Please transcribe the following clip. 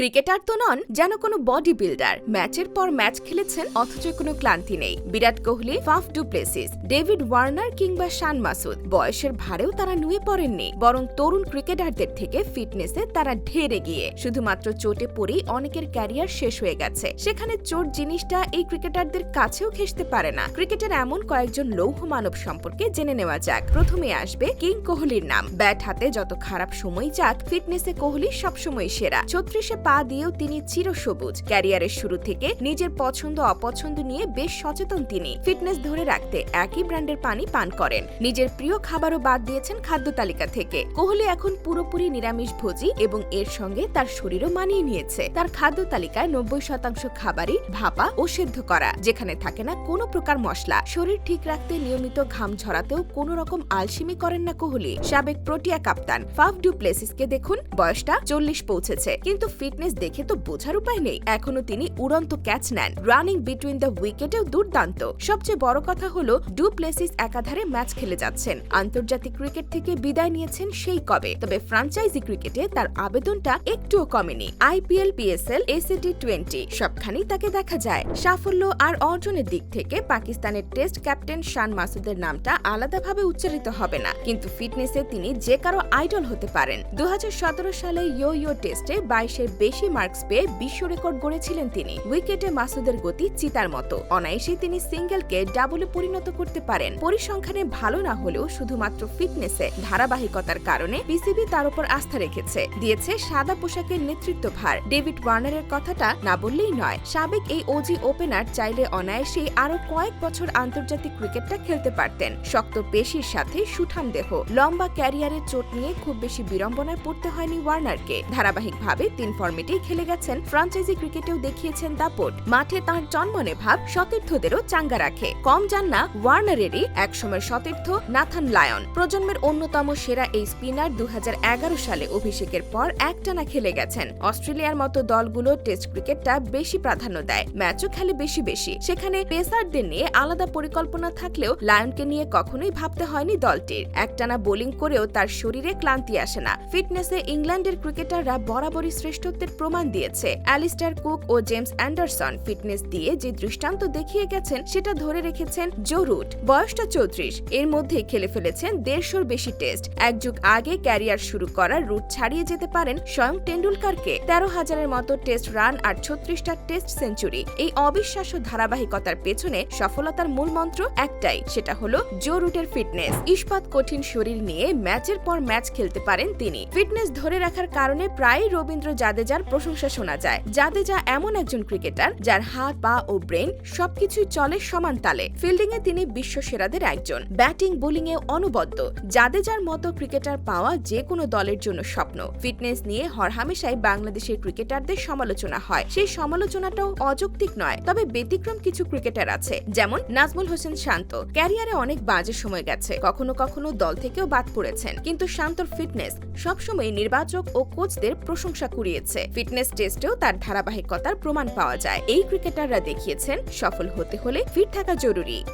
Cricketer তো নন যেন কোনো বডি বিল্ডার ম্যাচের পর ম্যাচ খেলেছেন, অথচ কোনো ক্লান্তি নেই। Virat Kohli, Faf du Plessis David Warner কিংবা শান মাসুদ। বয়সের ভারেও তারা নুয়ে পড়েননি, বরং তরুণ ক্রিকেটারদের থেকে ফিটনেসে তারা ঢেরে গিয়ে শুধুমাত্র চোটে পড়েই অনেকের ক্যারিয়ার শেষ হয়ে গেছে। সেখানে চোট জিনিসটা এই ক্রিকেটারদের কাছেও ঘেসতে পারে না। ক্রিকেটের এমন কয়েকজন লৌহ মানব সম্পর্কে জেনে নেওয়া যাক। প্রথমে আসবে কিং কোহলির নাম। ব্যাট হাতে যত খারাপ সময় যাক, ফিটনেসে কোহলি সবসময় সেরা। ছত্রিশে পা দিয়েও তিনি চিরসবুজ ক্যারিয়ারের শুরু থেকে নিজের পছন্দ, অপছন্দ নিয়ে বেশ সচেতন তিনি। ফিটনেস ধরে রাখতে একই ব্র্যান্ডের পানি পান করেন। নিজের প্রিয় খাবারও বাদ দিয়েছেন খাদ্য তালিকা থেকে। কোহলি এখন পুরোপুরি নিরামিষ ভোজি এবং এর সঙ্গে তার শরীরও মানিয়ে নিয়েছে। তার খাদ্য তালিকায় নব্বই শতাংশ খাবারই ভাপা ও সেদ্ধ করা, যেখানে থাকে না কোনো প্রকার মশলা। শরীর ঠিক রাখতে নিয়মিত ঘাম ঝরাতেও কোনো রকম আলসিমি করেন না কোহলি। সাবেক প্রোটিয়া কাপ্তান ফাফ ডু প্লেসিসকে দেখুন, বয়সটা চল্লিশ পৌঁছেছে। কিন্তু ফিটনেস দেখে তো বোঝার উপায় নেই। এখনও তিনি উড়ন্ত ক্যাচ নেন। রানিং বিটুইন দ্য উইকেটেও দুর্দান্ত। সবচেয়ে বড় কথা হলো ডু প্লেসিস একাধারে ম্যাচ খেলে যাচ্ছেন। আন্তর্জাতিক ক্রিকেট থেকে বিদায় নিয়েছেন সেই কবে। তবে ফ্রাঞ্চাইজি ক্রিকেটে তার আবেদনটা একটুও কমেনি। আইপিএল পিএসএল এসিটি টোয়েন্টি সবখানেই তাকে দেখা যায়। সাফল্য আর অর্জনের দিক থেকে পাকিস্তানের টেস্ট ক্যাপ্টেন শান মাসুদের নামটা আলাদাভাবে উচ্চারিত হবে না। কিন্তু ফিটনেসে তিনি যে কারও আইডল হতে পারেন। দু হাজার সতেরো সালে ইয়ো ইয়ো টেস্টে বাইশের বেশি মার্কস পেয়ে বিশ্ব রেকর্ড গড়েছিলেন তিনি। উইকেটে মাসুদের গতি চিতার মতো। অনায়াসে তিনি সিঙ্গেলকে ডাবলে পরিণত করতে পারেন। পরিসংখ্যানে ভালো না হলেও শুধুমাত্র ফিটনেসে ধারাবাহিকতার কারণে পিসিবি তার উপর আস্থা রেখেছে। দিয়েছে সাদা পোশাকের নেতৃত্ব ভার ডেভিড ওয়ার্নারের কথাটা না বললেই নয়, সাবেক এই ওজি ওপেনার চাইলে অনায়াসে আরও কয়েক বছর আন্তর্জাতিক ক্রিকেটটা খেলতে পারতেন। শক্ত পেশির সাথে সুঠাম দেহ। লম্বা ক্যারিয়ারের চোট নিয়ে খুব বেশি বিড়ম্বনায় পড়তে হয়নি ওয়ার্নারকে। ধারাবাহিকভাবে তিন ফর্মেটেই খেলে গেছেন ফ্রাঞ্চাইজি ক্রিকেটেও দেখিয়েছেন দাপট মাঠে তাঁর জন্মনে ভাব সতীর্থদেরও চাঙ্গা রাখে। কম যান না ওয়ার্নারেরই একসময় সতীর্থ নাথান লায়ন। প্রজন্মের অন্যতম সেরা এই স্পিনার দু হাজার এগারো সালে অভিষেকের পর একটানা খেলে গেছেন। অস্ট্রেলিয়ার মতো দলগুলো টেস্ট ক্রিকেটটা বেশি প্রাধান্য দেয়, ম্যাচও খেলে বেশি বেশি। সেখানে পেসারদের নিয়ে আলাদা পরিকল্পনা থাকলেও লায়নকে নিয়ে কখনোই ভাবতে হয়নি দলটির। একটানা বোলিং করেও তার শরীরে ক্লান্তি আসে না। ফিটনেসে ইংল্যান্ডের ক্রিকেটাররা বরাবরই শ্রেষ্ঠত্বের প্রমাণ দিয়েছে। অ্যালিস্টার কুক ও জেমস অ্যান্ডারসন ফিটনেস দিয়ে যে দৃষ্টান্ত দেখিয়ে গেছেন, সেটা ধরে রেখেছেন জো রুট। বয়সটা চৌত্রিশ, এর মধ্যে খেলে ফেলেছেন দেড়শোর বেশি টেস্ট। এক যুগ আগে ক্যারিয়ার শুরু করার রুট ছাড়িয়ে যেতে পারেন স্বয়ং টেন্ডুলকারকে তেরো হাজারের মতো টেস্ট রান আর ছত্রিশটা টেস্ট সেঞ্চুরি। এই অবিশ্বাস্য ধারাবাহিকতার পেছনে সফলতার মূল মন্ত্র একটাই, সেটা হলো জো রুটের ফিটনেস। ইস্পাত কঠিন শরীর নিয়ে ম্যাচের পর ম্যাচ খেলতে পারেন তিনি। ফিটনেস ধরে রাখার কারণে প্রায়ই রবীন্দ্র জাদেজার প্রশংসা শোনা যায়। জাদেজা এমন একজন ক্রিকেটার যার হাত, পা ও ব্রেন সবকিছুই চলে সমান তালে। ফিল্ডিং এ তিনি বিশ্ব সেরাদের একজন। ব্যাটিং, বোলিং এ অনবদ্য। জাদেজার মতো ক্রিকেটার পাওয়া যে কোনো দলের জন্য স্বপ্ন। ফিটনেস নিয়ে হরহামেশাই বাংলাদেশের ক্রিকেটারদের সমালোচনা হয়। সেই সমালোচনাটাও অযৌক্তিক নয়, তবে ব্যতিক্রম কিছু ক্রিকেটার আছে, যেমন নাজমুল হোসেন শান্ত। ক্যারিয়ারে অনেক বাজে সময় গেছে, কখনো কখনো দল থেকেও বাদ পড়েছেন। কিন্তু শান্তর ফিটনেস সবসময় নির্বাচক ও কোচদের প্রশংসা কুড়িয়েছে। ফিটনেস টেস্টেও তার ধারাবাহিকতার প্রমাণ পাওয়া যায়। এই ক্রিকেটাররা দেখিয়েছেন, সফল হতে হলে ফিট থাকা জরুরি।